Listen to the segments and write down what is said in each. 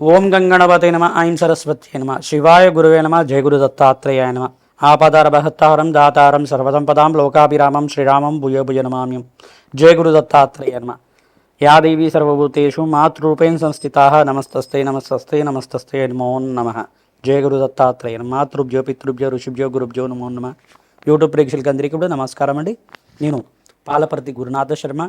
ఓం గంగణపతే నమ ఐం సరస్వత్యే నమ శివాయ గురువే నమ జయ గురు దత్తాత్రేయాయ నమ. ఆపదార బహత్తారం దాతారం సర్వసంపదాం లోకాభిరామం శ్రీరామం భూయ భుజ నమామ్యం. జయ గురు దత్తాత్రేయ నమ. యా దేవీ సర్వభూతేషు మాతృరూపేణ సంస్థితా నమస్తస్తే నమస్తస్తే నమస్తస్తే నమో నమ. జయ గురు దత్తాత్రేయ మాతృభ్యో పితృభ్యో ఋషిభ్యో గురుభ్యో నమో నమ. యూట్యూబ్ ప్రేక్షకులకి అందరికీ కూడా నమస్కారం అండి. నేను పాలపర్తి గురునాథ శర్మ.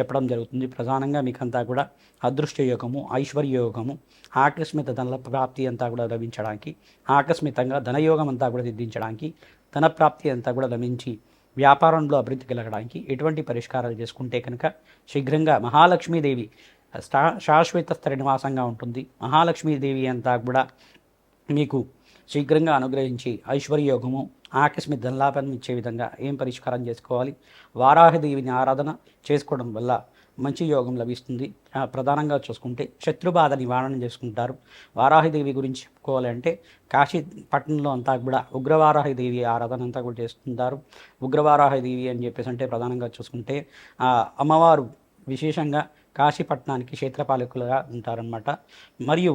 చెప్పడం జరుగుతుంది. ప్రధానంగా మీకంతా కూడా అదృష్ట యోగము ఐశ్వర్య యోగము ఆకస్మిక ధన ప్రాప్తి అంతా కూడా లభించడానికి ఆకస్మితంగా ధనయోగం అంతా కూడా సిద్ధించడానికి ధన ప్రాప్తి అంతా కూడా లభించి వ్యాపారంలో అభివృద్ధి కలగడానికి ఎటువంటి పరిష్కారాలు చేసుకుంటే కనుక శీఘ్రంగా మహాలక్ష్మీదేవి శా శాశ్వత స్థిర నివాసంగా ఉంటుంది. మహాలక్ష్మీదేవి అంతా కూడా మీకు శీఘ్రంగా అనుగ్రహించి ఐశ్వర్యయోగము ఆకస్మిక ధనలాభం ఇచ్చే విధంగా ఏం పరిష్కారం చేసుకోవాలి? వారాహదేవిని ఆరాధన చేసుకోవడం వల్ల మంచి యోగం లభిస్తుంది. ప్రధానంగా చూసుకుంటే శత్రుబాధ నివారణ చేసుకుంటారు. వారాహిదేవి గురించి చెప్పుకోవాలంటే కాశీ పట్టణంలో అంతా కూడా ఉగ్రవారాహిదేవి ఆరాధన అంతా కూడా చేస్తుంటారు. ఉగ్రవారాహిదేవి అని చెప్పేసి అంటే ప్రధానంగా చూసుకుంటే అమ్మవారు విశేషంగా కాశీపట్నానికి క్షేత్రపాలకులుగా ఉంటారనమాట మరియు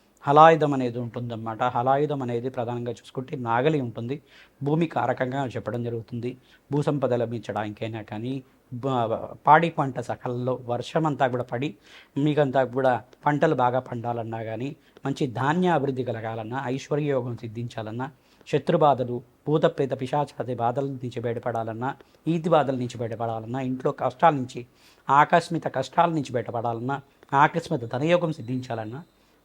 హలాయుధం అనేది ఉంటుందన్నమాట. హలాయుధం అనేది ప్రధానంగా చూసుకుంటే నాగలి ఉంటుంది. భూమి కారకంగా చెప్పడం జరుగుతుంది. భూసంపద లభించడానికైనా కానీ పాడి పంట సకల్లో వర్షం అంతా కూడా పడి మీకంతా కూడా పంటలు బాగా పండాలన్నా కానీ మంచి ధాన్య అభివృద్ధి కలగాలన్నా ఐశ్వర్యయోగం సిద్ధించాలన్నా శత్రుబాధలు భూత ప్రేత పిశాచాది బాధల నుంచి బయటపడాలన్నా ఈతి బాధల నుంచి బయటపడాలన్నా ఇంట్లో కష్టాల నుంచి ఆకస్మిక కష్టాల నుంచి బయటపడాలన్నా ఆకస్మిక ధనయోగం సిద్ధించాలన్నా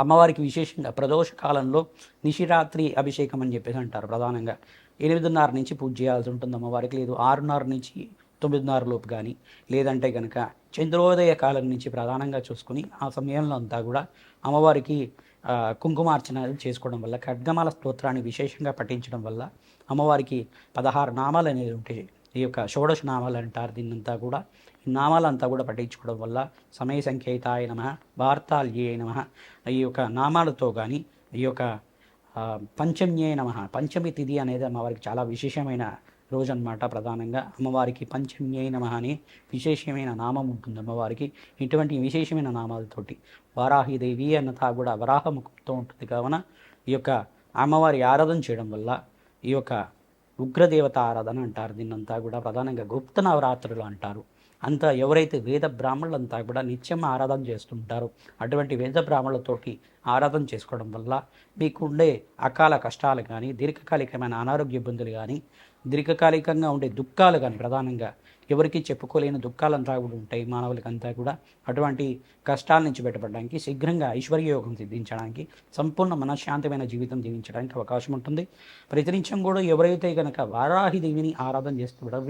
అమ్మవారికి విశేషంగా ప్రదోష కాలంలో నిశిరాత్రి అభిషేకం అని చెప్పేసి అంటారు ప్రధానంగా. ఎనిమిదిన్నర నుంచి పూజ చేయాల్సి ఉంటుంది అమ్మవారికి లేదు ఆరున్నర నుంచి తొమ్మిదిన్నర లోపు కానీ లేదంటే కనుక చంద్రోదయ కాలం నుంచి ప్రధానంగా చూసుకుని ఆ సమయంలో అంతా కూడా అమ్మవారికి కుంకుమార్చన చేసుకోవడం వల్ల ఖడ్గమాల స్తోత్రాన్ని విశేషంగా పఠించడం వల్ల అమ్మవారికి పదహారు నామాలు అనేవి ఉంటాయి ఈ యొక్క షోడశ నామాలు అంటారు. దీన్నంతా కూడా ఈ నామాలంతా కూడా పఠించుకోవడం వల్ల సమయ సంకేతాయ నమ వార్తాల్యే నమ ఈ యొక్క నామాలతో కానీ ఈ యొక్క పంచమ్యే నమ పంచమి తిథి అనేది అమ్మవారికి చాలా విశేషమైన రోజు అన్నమాట ప్రధానంగా. అమ్మవారికి పంచమ్యే నమ అని విశేషమైన నామం ఉంటుంది అమ్మవారికి. ఇటువంటి విశేషమైన నామాలతోటి వారాహిదేవి అన్నతా కూడా వరాహముఖంతో ఉంటుంది. కావున ఈ యొక్క అమ్మవారి ఆరాధన చేయడం వల్ల ఈ యొక్క ఉగ్రదేవత ఆరాధన అంటారు. దీన్నంతా కూడా ప్రధానంగా గుప్త నవరాత్రులు అంటారు. అంతా ఎవరైతే వేద బ్రాహ్మణులంతా కూడా నిత్యం ఆరాధన చేస్తుంటారో అటువంటి వేద బ్రాహ్మణులతోటి ఆరాధన చేసుకోవడం వల్ల మీకు ఉండే అకాల కష్టాలు కానీ దీర్ఘకాలికమైన అనారోగ్య ఇబ్బందులు కానీ దీర్ఘకాలికంగా ఉండే దుఃఖాలు కానీ ప్రధానంగా ఎవరికి చెప్పుకోలేని దుఃఖాలంతా కూడా ఉంటాయి మానవులకంతా కూడా. అటువంటి కష్టాల నుంచి బయటపడడానికి శీఘ్రంగా ఐశ్వర్యయోగం సిద్ధించడానికి సంపూర్ణ మనశ్శాంతమైన జీవితం జీవించడానికి అవకాశం ఉంటుంది. ప్రతినిత్యం కూడా ఎవరైతే కనుక వారాహి దేవిని ఆరాధన చేస్తున్నారో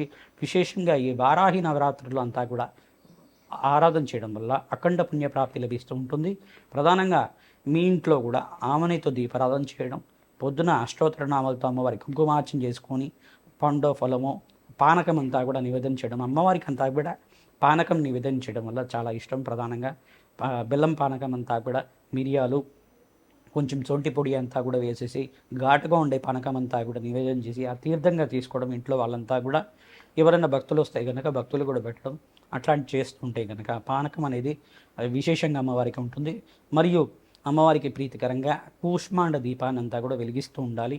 విశేషంగా ఈ వారాహి నవరాత్రులు అంతా కూడా ఆరాధన చేయడం వల్ల అఖండ పుణ్యప్రాప్తి లభిస్తూ ఉంటుంది. ప్రధానంగా మీ ఇంట్లో కూడా ఆమెనితో దీపారాధన చేయడం పొద్దున అష్టోత్తర నామాలతో అమ్మవారి కుంకుమార్చన చేసుకొని పండో ఫలమో పానకం అంతా కూడా నివేదన చేయడం అమ్మవారికి అంతా కూడా పానకం నివేదన చేయడం వల్ల చాలా ఇష్టం ప్రధానంగా. బెల్లం పానకం అంతా కూడా మిరియాలు కొంచెం సొంటి పొడి అంతా కూడా వేసేసి ఘాటుగా ఉండే పానకం అంతా కూడా నివేదన చేసి ఆ తీర్థంగా తీసుకోవడం ఇంట్లో వాళ్ళంతా కూడా ఎవరైనా భక్తులు వస్తే కనుక భక్తులు కూడా పెట్టడం అట్లాంటి చేస్తుంటే కనుక పానకం అనేది అది విశేషంగా అమ్మవారికి ఉంటుంది. మరియు అమ్మవారికి ప్రీతికరంగా కూష్మాండ దీపాన్ని అంతా కూడా వెలిగిస్తూ ఉండాలి.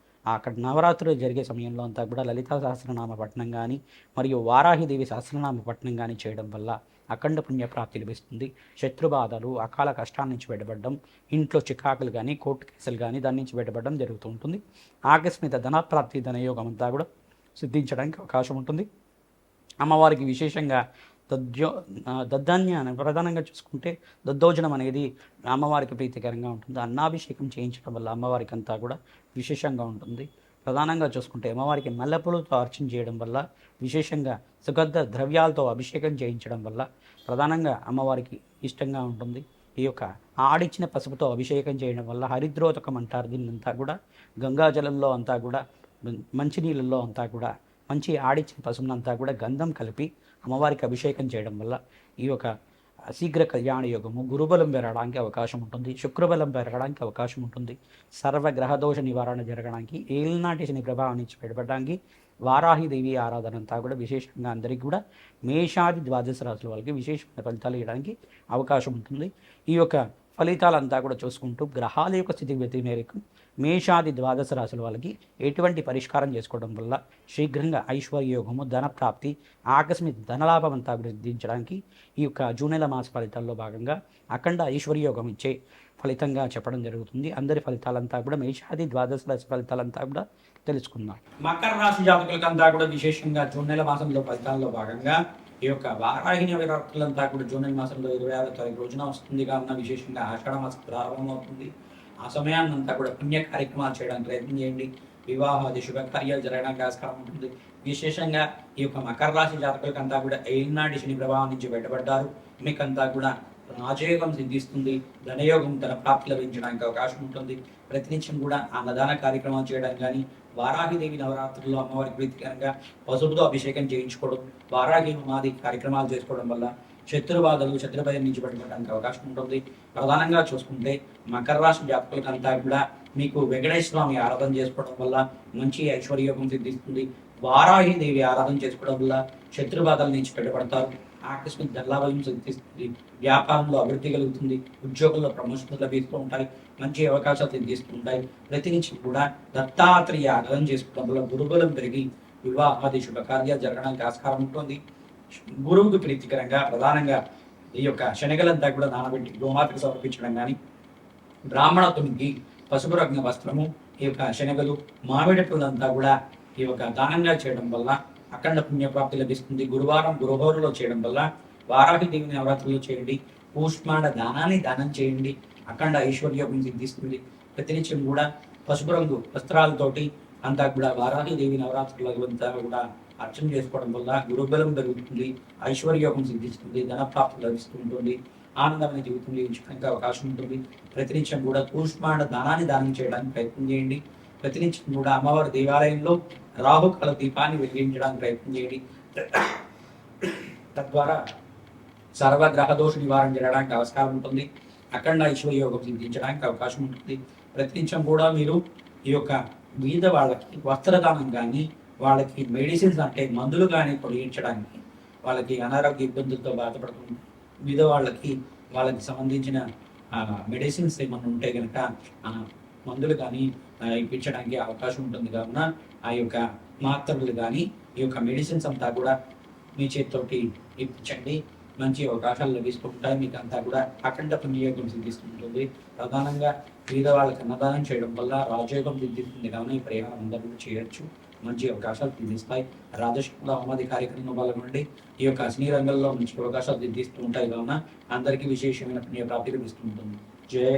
అక్కడ నవరాత్రులు జరిగే సమయంలో అంతా కూడా లలితా సహస్రనామ పఠనం కానీ మరియు వారాహిదేవి సహస్రనామ పఠనం కానీ చేయడం వల్ల అఖండ పుణ్యప్రాప్తి లభిస్తుంది. శత్రుబాధలు అకాల కష్టాల నుంచి బయటపడడం ఇంట్లో చికాకులు కానీ కోర్టు కేసులు కానీ దాని నుంచి బయటపడడం జరుగుతూ ఉంటుంది. ఆకస్మిక ధనప్రాప్తి ధనయోగం అంతా కూడా సిద్ధించడానికి అవకాశం ఉంటుంది. అమ్మవారికి విశేషంగా దద్యో దద్ధాన్యాన్ని ప్రధానంగా చూసుకుంటే దద్దోజనం అనేది అమ్మవారికి ప్రీతికరంగా ఉంటుంది. అన్నాభిషేకం చేయించడం వల్ల అమ్మవారికి అంతా కూడా విశేషంగా ఉంటుంది. ప్రధానంగా చూసుకుంటే అమ్మవారికి మల్లెపూలతో అర్చన చేయడం వల్ల విశేషంగా సుగంధ ద్రవ్యాలతో అభిషేకం చేయించడం వల్ల ప్రధానంగా అమ్మవారికి ఇష్టంగా ఉంటుంది. ఈ యొక్క ఆడిచ్చిన పసుపుతో అభిషేకం చేయడం వల్ల హరిద్రోతకం అంటారు దీన్నంతా కూడా. గంగాజలంలో అంతా కూడా మంచినీళ్ళల్లో అంతా కూడా మంచి ఆడిచ్చిన పసుపునంతా కూడా గంధం కలిపి అమ్మవారికి అభిషేకం చేయడం వల్ల ఈ యొక్క శీఘ్ర కళ్యాణ యోగము గురుబలం పెరగడానికి అవకాశం ఉంటుంది శుక్రబలం పెరగడానికి అవకాశం ఉంటుంది సర్వ గ్రహదోష నివారణ జరగడానికి ఏలినాటి శని ప్రభావం నుంచి బయటపడడానికి వారాహిదేవి ఆరాధన అంతా కూడా విశేషంగా అందరికీ కూడా మేషాది ద్వాదశ రాశుల వాళ్ళకి విశేషమైన ఫలితాలు ఇవ్వడానికి అవకాశం ఉంటుంది. ఈ యొక్క ఫలితాలంతా కూడా చూసుకుంటూ గ్రహాల యొక్క స్థితిగతి మేరకు మేషాది ద్వాదశ రాశుల వాళ్ళకి ఎటువంటి పరిష్కారం చేసుకోవడం వల్ల శీఘ్రంగా ఐశ్వర్యోగము ధన ప్రాప్తి ఆకస్మిక ధనలాభం అంతా అభివృద్ధించడానికి ఈ యొక్క జూన్ నెల మాస ఫలితాల్లో భాగంగా అఖండ ఐశ్వర్యోగం ఇచ్చే ఫలితంగా చెప్పడం జరుగుతుంది. అందరి ఫలితాలంతా కూడా మేషాది ద్వాదశ రాశి ఫలితాలంతా కూడా తెలుసుకుందాం. మకర రాశి జాతకులకంతా కూడా విశేషంగా జూన్ నెల మాసంలో ఫలితాల్లో భాగంగా ఈ యొక్క వారాహిని విరాక్తులంతా కూడా జూన్ నెల మాసంలో ఇరవై ఆరో తారీఖు రోజున వస్తుంది కావున విశేషంగా ఆషాఢ మాసం ప్రారంభమవుతుంది. ఆ సమయాన్నంతా కూడా పుణ్య కార్యక్రమాలు చేయడానికి ప్రయత్నం చేయండి. వివాహాది శుభకార్యాలు జరగడానికి ఆస్కారం ఉంటుంది. విశేషంగా ఈ యొక్క మకర రాశి జాతకులకంతా కూడా ఏనాటి శని ప్రభావం నుంచి బయటపడ్డారు. మీకంతా కూడా రాజయోగం సిద్ధిస్తుంది. ధనయోగం ధన ప్రాప్తి లభించడానికి అవకాశం ఉంటుంది. ప్రతినిత్యం కూడా అన్నదాన కార్యక్రమాలు చేయడం కానీ వారాహిదేవి నవరాత్రుల్లో అమ్మవారికి ప్రీతికరంగా పసుపుతో అభిషేకం చేయించుకోవడం వారాహి మాది కార్యక్రమాలు చేసుకోవడం వల్ల శత్రుబాధలు శత్రుభయం నుంచి పడిపోవడానికి అవకాశం ఉంటుంది. ప్రధానంగా చూసుకుంటే మకర రాశి జాతకులకంతా కూడా మీకు వెంకటేశ్వర స్వామి ఆరాధన చేసుకోవడం వల్ల మంచి ఐశ్వర్యోగం సిద్ధిస్తుంది. వారాహి దేవి ఆరాధన చేసుకోవడం వల్ల శత్రుబాధల నుంచి బయటపడతారు. ఆకస్మిక ధనలాభం సిద్ధిస్తుంది. వ్యాపారంలో అభివృద్ధి కలుగుతుంది. ఉద్యోగంలో ప్రమోషన్లు లభిస్తూ ఉంటాయి. మంచి అవకాశాలు సిద్ధిస్తూ ఉంటాయి. ప్రతినిత్యం కూడా దత్తాత్రేయ ఆరాధన చేసుకోవడం వల్ల గురుబలం పెరిగి వివాహాది శుభకార్యాలు జరగడానికి ఆస్కారం ఉంటుంది. గురువుకు ప్రీతికరంగా ప్రధానంగా ఈ యొక్క శనగలంతా కూడా నానబెట్టి గోమాతకు సమర్పించడం కానీ తునికి పసుపు రగ్న వస్త్రము ఈ యొక్క శనగలు మామిడి పళ్ళంతా కూడా ఈ యొక్క దానంగా చేయడం వల్ల అఖండ పుణ్యప్రాప్తి లభిస్తుంది. గురువారం గురుహోరులో చేయడం వల్ల వారాహి దేవి నవరాత్రులు చేయండి. కూష్మాండ దానాన్ని దానం చేయండి. అఖండ ఐశ్వర్యం సిద్ధిస్తుంది. ప్రతినిత్యం కూడా పసుపు రంగు వస్త్రాలతోటి అంతా కూడా వారాహి దేవి నవరాత్రులంతా కూడా అర్చన చేసుకోవడం వల్ల గురుబలం పెరుగుతుంది ఐశ్వర్యోగం సిద్ధిస్తుంది ధనప్రాప్తి లభిస్తూ ఉంటుంది ఆనందమైన జీవితం జీవించడానికి అవకాశం ఉంటుంది. ప్రతినిత్యం కూడా కూష్మాండ దానాన్ని దానం చేయడానికి ప్రయత్నం చేయండి. ప్రతినిత్యం కూడా అమ్మవారి దేవాలయంలో రాహుకాల దీపాన్ని వెలిగించడానికి ప్రయత్నం చేయండి. తద్వారా సర్వగ్రహ దోష నివారణ జరగడానికి ఆస్కారం ఉంటుంది. అఖండ ఐశ్వర్యోగం సిద్ధించడానికి అవకాశం ఉంటుంది. ప్రతినిత్యం కూడా మీరు ఈ యొక్క బీద వాళ్ళకి వస్త్రదానం కానీ వాళ్ళకి మెడిసిన్స్ అంటే మందులు కానీ పొడిగించడానికి వాళ్ళకి అనారోగ్య ఇబ్బందులతో బాధపడుతుంది మీద వాళ్ళకి వాళ్ళకి సంబంధించిన మెడిసిన్స్ ఏమన్నా ఉంటే కనుక మందులు కానీ ఇప్పించడానికి అవకాశం ఉంటుంది. కావున ఆ యొక్క మాత్రలు కానీ ఈ యొక్క మెడిసిన్స్ అంతా కూడా మీ చేతితోటి ఇప్పించండి. మంచి అవకాశాలు లభిస్తుంటాయి. మీకు అంతా కూడా అఖండ పుణ్యయోగం సిద్ధిస్తుంటుంది. ప్రధానంగా పేద వాళ్ళకి అన్నదానం చేయడం వల్ల రాజయోగం సిద్ధిస్తుంది. కావున ఈ ప్రయాణం అందరూ చేయొచ్చు. మంచి అవకాశాలు సిద్ధిస్తాయి రాజశక్తుల అమ్మది కార్యక్రమం వల్ల నుండి ఈ యొక్క అశ్ని రంగంలో మంచి అవకాశాలు సిద్ధిస్తూ ఉంటాయి. కావున అందరికీ విశేషమైన పుణ్య ప్రాప్తి లభిస్తుంటుంది జయ